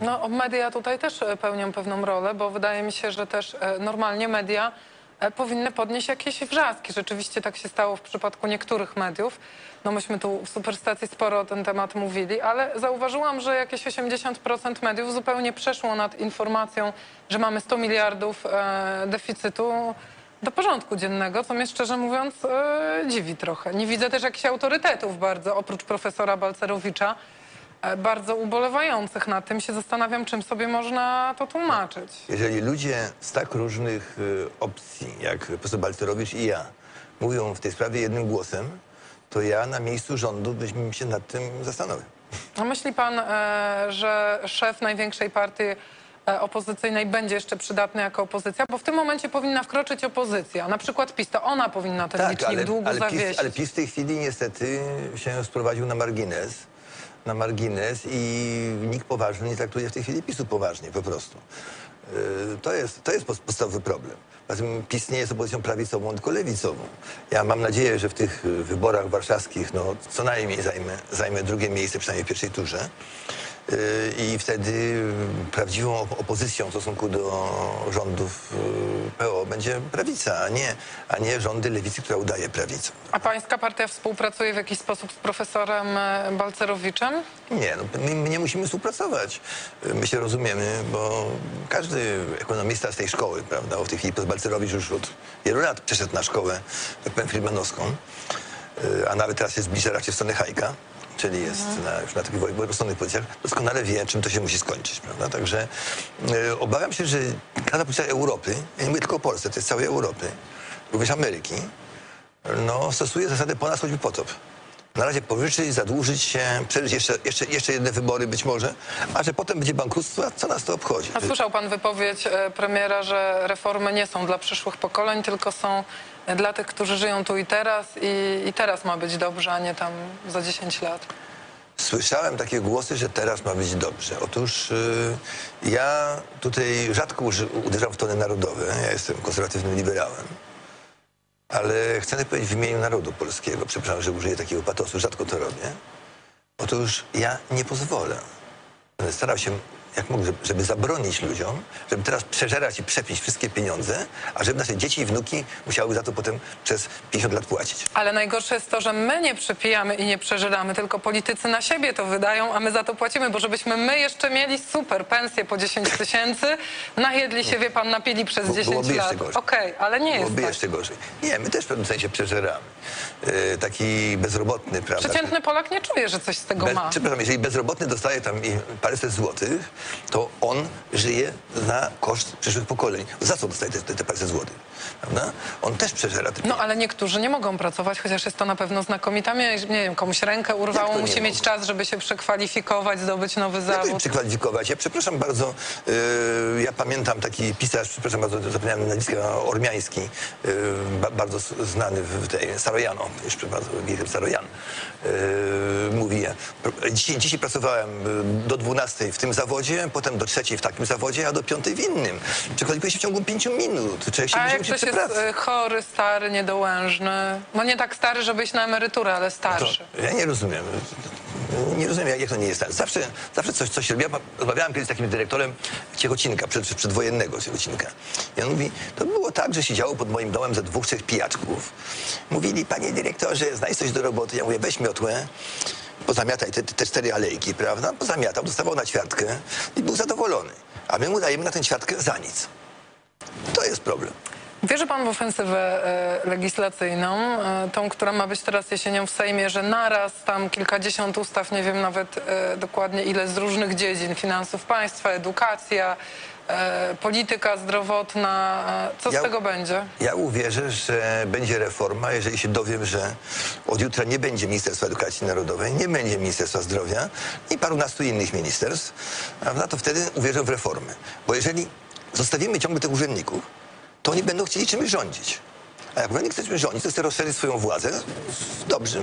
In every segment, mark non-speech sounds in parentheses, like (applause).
No, media tutaj też e, pełnią pewną rolę, bo wydaje mi się, że też e, normalnie media e, powinny podnieść jakieś wrzaski. Rzeczywiście tak się stało w przypadku niektórych mediów. No myśmy tu w Superstacji sporo o ten temat mówili, ale zauważyłam, że jakieś 80% mediów zupełnie przeszło nad informacją, że mamy 100 miliardów deficytu do porządku dziennego, co mnie szczerze mówiąc dziwi trochę. Nie widzę też jakichś autorytetów bardzo, oprócz profesora Balcerowicza, bardzo ubolewających nad tym. Się zastanawiam, czym sobie można to tłumaczyć. Jeżeli ludzie z tak różnych y, opcji, jak profesor Balcerowicz i ja, mówią w tej sprawie jednym głosem, to ja na miejscu rządu byśmy się nad tym zastanowił. A myśli pan, e, że szef największej partii e, opozycyjnej będzie jeszcze przydatny jako opozycja? Bo w tym momencie powinna wkroczyć opozycja, na przykład PiS. To ona powinna ten licznik długu Tak, ale, zawiesić. PiS, ale PiS w tej chwili niestety się sprowadził na margines. Na margines i nikt poważny nie traktuje w tej chwili PiSu poważnie po prostu. Yy, To jest, to jest podstawowy problem. Poza tym PiS nie jest opozycją prawicową, tylko lewicową. Ja mam nadzieję, że w tych y, wyborach warszawskich no, co najmniej zajmę, zajmę drugie miejsce, przynajmniej w pierwszej turze. Yy, I wtedy y, prawdziwą op- opozycją w stosunku do rządów y, PO będzie prawica, a nie, a nie rządy lewicy, która udaje prawicą. A pańska partia współpracuje w jakiś sposób z profesorem e, Balcerowiczem? Nie, no, my, nie musimy współpracować. My się rozumiemy, bo każdy ekonomista z tej szkoły, prawda, w tej chwili Balcerowicz już od wielu lat przeszedł na szkołę, tak powiem, friedmanowską, y, a nawet teraz zbliża raczej w stronę Hajka, czyli jest na, już na takich rozsądnych pozycjach, doskonale wie, czym to się musi skończyć, prawda? Także y, obawiam się, że każda pozycja Europy, ja nie mówię tylko o Polsce, to jest całej Europy, również Ameryki, no, stosuje zasadę po nas choćby potop. Na razie pożyczyć, zadłużyć się, przeżyć jeszcze, jeszcze, jeszcze jedne wybory być może, a że potem będzie bankructwo, co nas to obchodzi? A słyszał pan wypowiedź e, premiera, że reformy nie są dla przyszłych pokoleń, tylko są dla tych, którzy żyją tu i teraz i, i teraz ma być dobrze, a nie tam za 10 lat. Słyszałem takie głosy, że teraz ma być dobrze. Otóż y, ja tutaj rzadko uderzam w tony narodowe. Ja jestem konserwatywnym liberałem. Ale chcę powiedzieć w imieniu narodu polskiego, przepraszam, że użyję takiego patosu, rzadko to robię. Otóż ja nie pozwolę. Będę starał się jak mogę, żeby- zabronić ludziom, żeby teraz przeżerać i przepić wszystkie pieniądze, a żeby nasze dzieci i wnuki musiały za to potem przez 50 lat płacić. Ale najgorsze jest to, że my nie przepijamy i nie przeżeramy, tylko politycy na siebie to wydają, a my za to płacimy, bo żebyśmy my jeszcze mieli super pensję po 10 tysięcy, najedli się, wie pan, napili przez Bo- 10 byłoby lat. Okej, ale nie jest Byłoby tak. jeszcze gorzej. Nie, my też w pewnym sensie przeżeramy. E, taki bezrobotny, prawda? Przeciętny Polak nie czuje, że coś z tego Bez, ma. przepraszam, jeżeli bezrobotny dostaje tam paręset złotych, to on żyje na koszt przyszłych pokoleń. Za co dostaje te, te, te paręset złotych? Prawda? On też przeżera te No ale niektórzy nie mogą pracować, chociaż jest to na pewno znakomita myśl. Nie wiem, komuś rękę urwało, musi mieć mogą? czas, żeby się przekwalifikować, zdobyć nowy Jak to się zawód. przekwalifikować? Ja przepraszam bardzo, yy, ja pamiętam taki pisarz, przepraszam bardzo, zapomniałem nazwiska, Ormiański, yy, ba, bardzo znany w tej, Sarojano, już bardzo, Wilhelm Sarojan, yy, dzisiaj, dzisiaj pracowałem yy, do 12 w tym zawodzie, potem do trzeciej w takim zawodzie, a do piątej w innym. Przekwalifikuję się w ciągu pięciu minut. Człowiek się A jak ktoś jest pracy. y, chory, stary, niedołężny, no nie tak stary, żeby iść na emeryturę, ale starszy. To, ja nie rozumiem. Nie rozumiem, jak- to nie jest. Zawsze, zawsze coś, coś robię. Ja rozmawiałem kiedyś z takim dyrektorem Ciechocinka, przed, przedwojennego Ciechocinka. I on mówi, to było tak, że siedziało pod moim domem ze dwóch, trzech pijaczków. Mówili, panie dyrektorze, znajdź coś do roboty. Ja mówię, weź miotłę, pozamiataj te, te cztery alejki, prawda? Pozamiatał, dostawał na ćwiartkę i był zadowolony. A my mu dajemy na tę ćwiartkę za nic. To jest problem. Wierzy pan w ofensywę e, legislacyjną, e, tą, która ma być teraz jesienią w Sejmie, że naraz tam kilkadziesiąt ustaw, nie wiem nawet e, dokładnie ile z różnych dziedzin, finansów państwa, edukacja, polityka zdrowotna, e, co Ja- z tego będzie? Ja uwierzę, że będzie reforma, jeżeli się dowiem, że od jutra nie będzie Ministerstwa Edukacji Narodowej, nie będzie Ministerstwa Zdrowia i parunastu innych ministerstw, prawda, to wtedy uwierzę w reformy. Bo jeżeli zostawimy ciągle tych urzędników, to oni będą chcieli czymś rządzić. A jak urzędnik chce rządzić, to chce rozszerzyć swoją władzę, dobrze,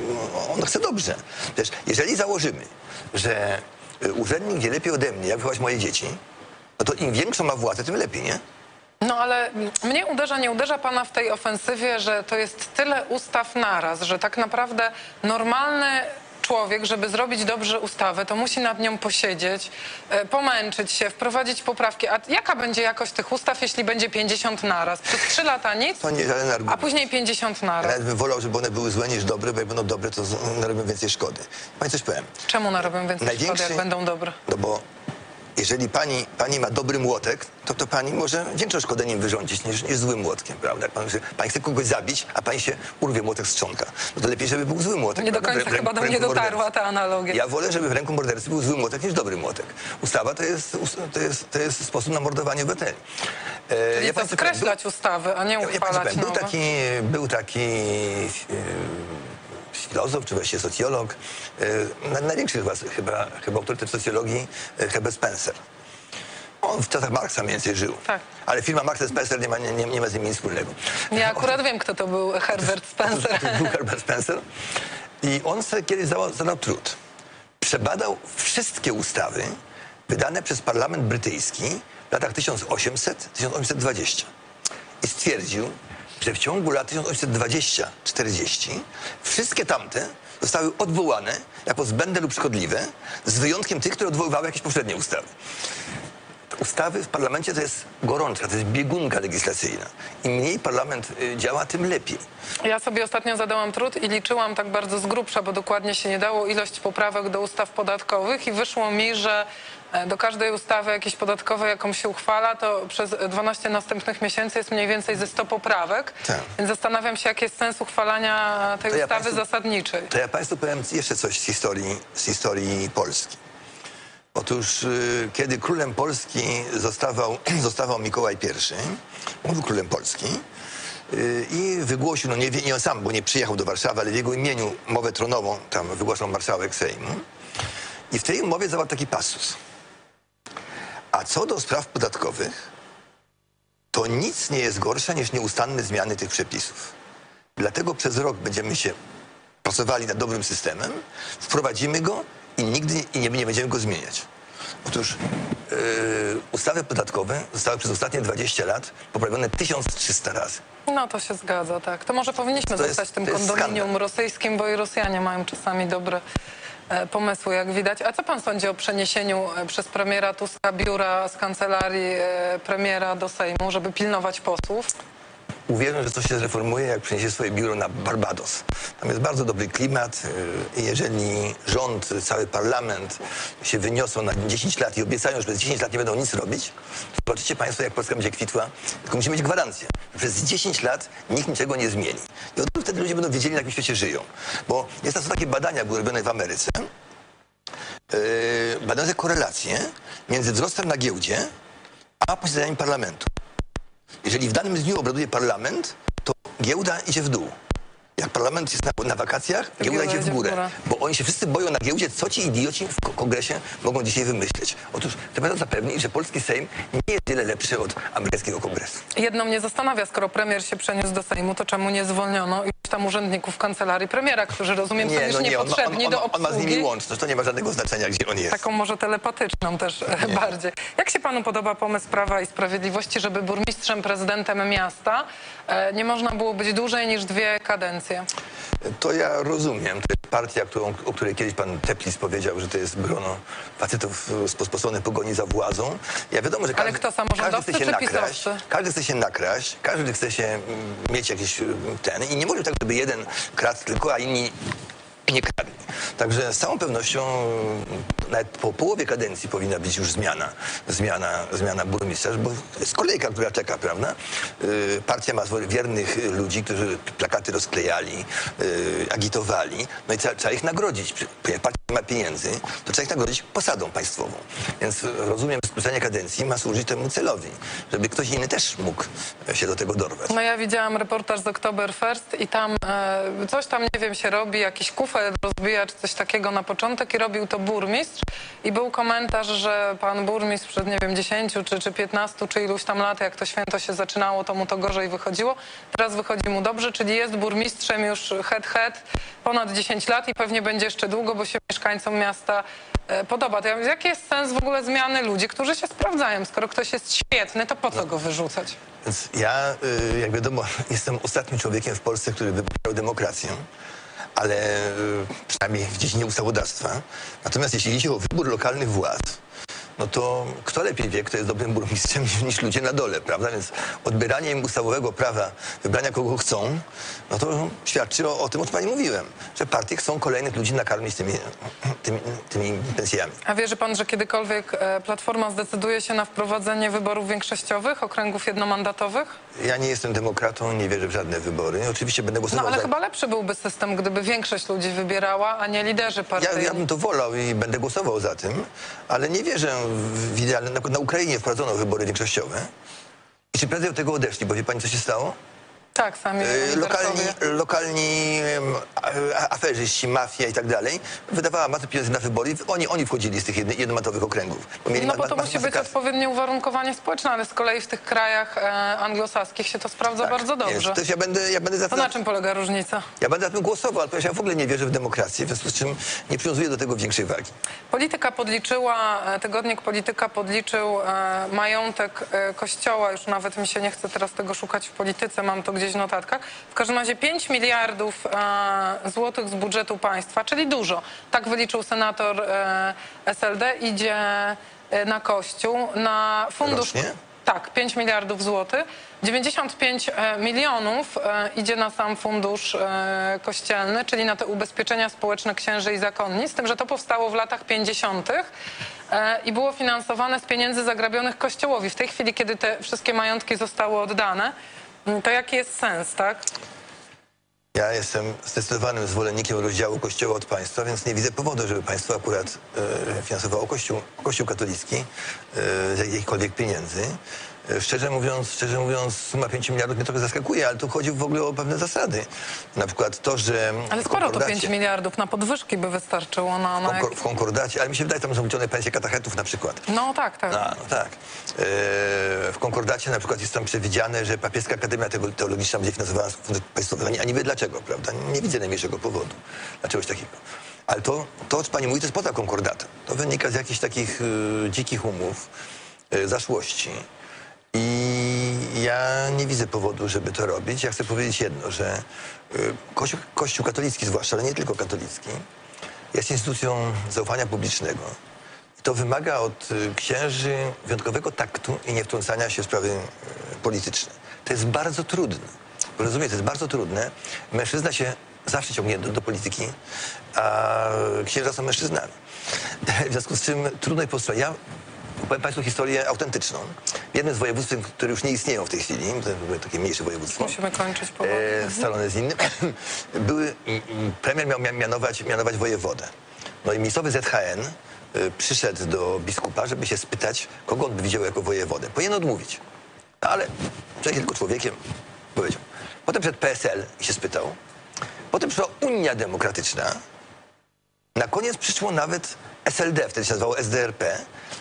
on chce dobrze. Przecież jeżeli założymy, że y, urzędnik wie lepiej ode mnie, jak wychować moje dzieci, no to im większą ma władzę, tym lepiej, nie? No ale mnie uderza, nie uderza pana w tej ofensywie, że to jest tyle ustaw naraz, że tak naprawdę normalny człowiek, żeby zrobić dobrze ustawę, to musi nad nią posiedzieć, e, pomęczyć się, wprowadzić poprawki. A jaka będzie jakość tych ustaw, jeśli będzie 50 naraz? Przez 3 lata nic, To nie żaden a później 50 Ja naraz. nawet bym wolał, żeby one były złe niż dobre, bo jak będą dobre, to z- narobią więcej szkody. Pani coś powiem. Czemu narobią więcej szkody, Największy- jak będą dobre? No bo jeżeli pani, pani ma dobry młotek, to, to pani może większą szkodę nim wyrządzić niż, niż złym młotkiem, prawda? Pan, pani chce kogoś zabić, a pani się urwie młotek z czonka. No to lepiej, żeby był zły młotek. Nie do końca chyba do mnie dotarła mordercy. ta analogia. Ja wolę, żeby w ręku mordercy był zły młotek niż dobry młotek. Ustawa to jest, to jest, to jest sposób na mordowanie obywateli. E, Czyli ja to skreślać ustawy, a nie ja, ja uchwalać powiem, był taki, był taki e, filozof, czy właściwie socjolog, e, na- największy chyba, chyba, chyba autorytet socjologii, e, Herbert Spencer. On w czasach Marksa mniej więcej żył. Tak. Ale firma Marksa Spencer nie ma, nie, nie, nie ma z nim nic wspólnego. Ja akurat wiem, kto to był Herbert Spencer. (laughs) Był Herbert Spencer. I on sobie kiedyś zadał, zadał trud. Przebadał wszystkie ustawy wydane przez parlament brytyjski w latach 1800-1820. I stwierdził, że w ciągu lat 1820-40 wszystkie tamte zostały odwołane jako zbędne lub szkodliwe, z wyjątkiem tych, które odwoływały jakieś poprzednie ustawy. Ustawy w parlamencie to jest gorączka, to jest biegunka legislacyjna. Im mniej parlament y, działa, tym lepiej. Ja sobie ostatnio zadałam trud i liczyłam tak bardzo z grubsza, bo dokładnie się nie dało ilość poprawek do ustaw podatkowych i wyszło mi, że e, do każdej ustawy jakiejś podatkowej, jaką się uchwala, to przez 12 następnych miesięcy jest mniej więcej ze 100 poprawek. Tak. Więc zastanawiam się, jaki jest sens uchwalania tej To ja ustawy państwu- zasadniczej. To ja Państwu powiem jeszcze coś z historii, z historii Polski. Otóż y, kiedy królem Polski zostawał, (clears throat) zostawał Mikołaj I, był królem Polski y, i wygłosił, no nie, nie on sam, bo nie przyjechał do Warszawy, ale w jego imieniu mowę tronową tam wygłaszał marszałek Sejmu. I w tej umowie zawarł taki pasus. A co do spraw podatkowych, to nic nie jest gorsze niż nieustanne zmiany tych przepisów. Dlatego przez rok będziemy się pracowali nad dobrym systemem, wprowadzimy go i nigdy nie, nie będziemy go zmieniać. Otóż yy, ustawy podatkowe zostały przez ostatnie 20 lat poprawione 1300 razy. No to się zgadza, tak. To może powinniśmy To jest- zostać tym jest kondominium skandal. rosyjskim, bo i Rosjanie mają czasami dobre e, pomysły, jak widać. A co pan sądzi o przeniesieniu e, przez premiera Tuska biura z kancelarii e, premiera do Sejmu, żeby pilnować posłów? Uwierzę, że to się zreformuje, jak przeniesie swoje biuro na Barbados. Tam jest bardzo dobry klimat yy, i jeżeli rząd, cały parlament się wyniosą na 10 lat i obiecają, że przez 10 lat nie będą nic robić, to zobaczycie Państwo, jak Polska będzie kwitła. Tylko musi mieć gwarancję, że przez 10 lat nikt niczego nie zmieni. I od wtedy ludzie będą wiedzieli, na jakim świecie żyją. Bo jest są takie badania, były robione w Ameryce, yy, badające korelacje między wzrostem na giełdzie, a posiedzeniami parlamentu. Jeżeli w danym dniu obraduje parlament, to giełda idzie w dół. Jak parlament jest na, na wakacjach, giełda idzie w górę. Bo oni się wszyscy boją na giełdzie, co ci idioci w ko- kongresie mogą dzisiaj wymyśleć. Otóż trzeba to zapewnić, że polski Sejm nie jest wiele lepszy od amerykańskiego kongresu. Jedno mnie zastanawia, skoro premier się przeniósł do Sejmu, to czemu nie zwolniono tam urzędników kancelarii premiera, którzy rozumiem są już on, ma- niepotrzebni on, do on, on ma z obsługi? nimi łączność, to nie ma żadnego znaczenia, gdzie on jest. Taką może telepatyczną też e, bardziej. Jak się panu podoba pomysł Prawa i Sprawiedliwości, żeby burmistrzem, prezydentem miasta e, nie można było być dłużej niż dwie kadencje? To ja rozumiem. To jest partia, którą, o której kiedyś pan Teplis powiedział, że to jest grono facetów e, sposposonych pogoni za władzą. Ja wiadomo, że Ale każdy, kto, samorządowcy każdy chce się nakraść. pisowcy? Każdy chce się nakraść, każdy chce się mm, mieć jakiś mm, ten. I nie może tak, żeby jeden kradł tylko, a inni nie kradli. Także z całą pewnością mm, nawet po połowie kadencji powinna być już zmiana, zmiana, zmiana burmistrza, bo jest kolejka, która czeka, prawda? Yy, Partia ma wiernych ludzi, którzy plakaty rozklejali, yy, agitowali, no i trzeba, ich nagrodzić. Partia ma pieniędzy, to trzeba ich nagrodzić posadą państwową. Więc rozumiem, że skrócenie kadencji ma służyć temu celowi, żeby ktoś inny też mógł się do tego dorwać. No ja widziałam reportaż z Oktoberfest i tam e, coś tam, nie wiem, się robi, jakiś kufel rozbija czy coś takiego na początek i robił to burmistrz i był komentarz, że pan burmistrz przed, nie wiem, 10 czy, czy 15 czy iluś tam lat, jak to święto się zaczynało, to mu to gorzej wychodziło. Teraz wychodzi mu dobrze, czyli jest burmistrzem już head head ponad 10 lat i pewnie będzie jeszcze długo, bo się mieszkańcom miasta e, podoba. To ja mówię, jaki jest sens w ogóle zmiany ludzi, którzy się sprawdzają? Skoro ktoś jest świetny, to po co go wyrzucać? Więc ja, y, jak wiadomo, (laughs) jestem ostatnim człowiekiem w Polsce, który wybrał demokrację. ale e, przynajmniej w dziedzinie ustawodawstwa. Natomiast jeśli idzie o wybór lokalnych władz, no to kto lepiej wie, kto jest dobrym burmistrzem (laughs) niż, ludzie na dole, prawda? Więc odbieranie im ustawowego prawa wybrania kogo chcą, no to świadczy o, o tym, o czym pani mówiłem, że partie chcą kolejnych ludzi nakarmić tymi, tymi, tymi pensjami. A wierzy pan, że kiedykolwiek e, Platforma zdecyduje się na wprowadzenie wyborów większościowych, okręgów jednomandatowych? Ja nie jestem demokratą, nie wierzę w żadne wybory. Oczywiście będę No głosował ale za... chyba lepszy byłby system, gdyby większość ludzi wybierała, a nie liderzy Ja, partyjni. ja bym to wolał i będę głosował za tym, ale nie wierzę w idealne... Na, na Ukrainie wprowadzono wybory większościowe. I czy prędzej od tego odeszli? Bo wie pani, co się stało? Tak, sami E, Lokalni, lokalni aferzyści, mafia i tak dalej wydawała masę pieniędzy na wybory. Oni, oni wchodzili z tych jedno- jednomatowych okręgów. Bo No bo to musi być odpowiednie uwarunkowanie społeczne, ale z kolei w tych krajach e, anglosaskich się to sprawdza bardzo Tak. Nie, dobrze. Ja będę, ja będę za To na czym polega różnica? Ja będę za tym głosował, ale ja w ogóle nie wierzę w demokrację, w związku z czym nie przywiązuję do tego większej wagi. Polityka podliczyła, e, tygodnik Polityka podliczył e, majątek kościoła, już nawet mi się nie chce teraz tego szukać w polityce, mam to gdzieś w notatkach. W każdym razie 5 miliardów e, złotych z budżetu państwa, czyli dużo. Tak wyliczył senator e, SLD, idzie e, na kościół, na fundusz... Rocznie? Tak, 5 miliardów złotych. 95 e, milionów e, idzie na sam fundusz kościelny, czyli na te ubezpieczenia społeczne księży i zakonni, z tym, że to powstało w latach 50. e, i było finansowane z pieniędzy zagrabionych kościołowi. W tej chwili, kiedy te wszystkie majątki zostały oddane, to jaki jest sens, tak? Ja jestem zdecydowanym zwolennikiem rozdziału Kościoła od państwa, więc nie widzę powodu, żeby państwo akurat e, finansowało Kościół, Kościół katolicki e, z jakichkolwiek pieniędzy. E, szczerze mówiąc, szczerze mówiąc, suma 5 miliardów mnie trochę zaskakuje, ale tu chodzi w ogóle o pewne zasady. Na przykład to, że Ale w sporo to 5 konkordacie- miliardów na podwyżki by wystarczyło na... na jak... konkor- w konkordacie, ale mi się wydaje, tam są liczone pensje katachetów na przykład. No tak, tak. A, no tak. E, w konkordacie na przykład jest tam przewidziane, że Papieska Akademia Teolo- Teologiczna będzie finansowana z funduszy państwowych. A niby dlaczego, prawda? Nie widzę najmniejszego powodu dla czegoś takiego. Ale to, to, co pani mówi, to jest poza konkordatem. To wynika z jakichś takich e, dzikich umów, e, zaszłości. I ja nie widzę powodu, żeby to robić. Ja chcę powiedzieć jedno, że e, Kościół, Kościół katolicki zwłaszcza, ale nie tylko katolicki, jest instytucją zaufania publicznego. To wymaga od y, księży wyjątkowego taktu i niewtrącania się w sprawy y, polityczne. To jest bardzo trudne. Bo Rozumiecie, to jest bardzo trudne. Mężczyzna się zawsze ciągnie do, do polityki, a księża są mężczyznami. (laughs) W związku z czym trudno jest postać. Ja powiem Państwu historię autentyczną. W jednym z województw, które już nie istnieją w tej chwili, to jest takie mniejsze województwo, Musimy kończyć powoli. e, scalone z innym, (coughs) były, premier miał mia- mianować, mianować wojewodę. No i miejscowy ZHN y, przyszedł do biskupa, żeby się spytać, kogo on by widział jako wojewodę. Powinien odmówić. No, ale człowiek tylko człowiekiem powiedział. Potem przed PSL i się spytał. Potem przyszła Unia Demokratyczna. Na koniec przyszło nawet SLD, wtedy się nazywało SDRP.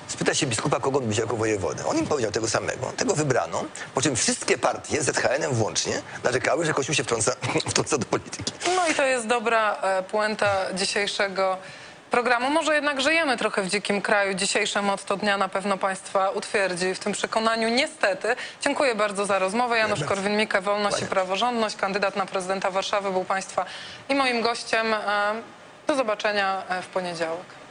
Spytać się biskupa, kogo on widział jako wojewodę. On im powiedział tego samego. Tego wybrano. Po czym wszystkie partie, ZHN-em włącznie, narzekały, że Kościół się wtrąca, (laughs) wtrąca do polityki. No i to jest dobra e, puenta dzisiejszego programu. Może jednak żyjemy trochę w dzikim kraju. Dzisiejsze motto dnia na pewno Państwa utwierdzi w tym przekonaniu. Niestety. Dziękuję bardzo za rozmowę. Janusz. Korwin-Mikke, Wolność i Kłaniam. Praworządność, kandydat na prezydenta Warszawy był Państwa i moim gościem. Do zobaczenia e, w poniedziałek.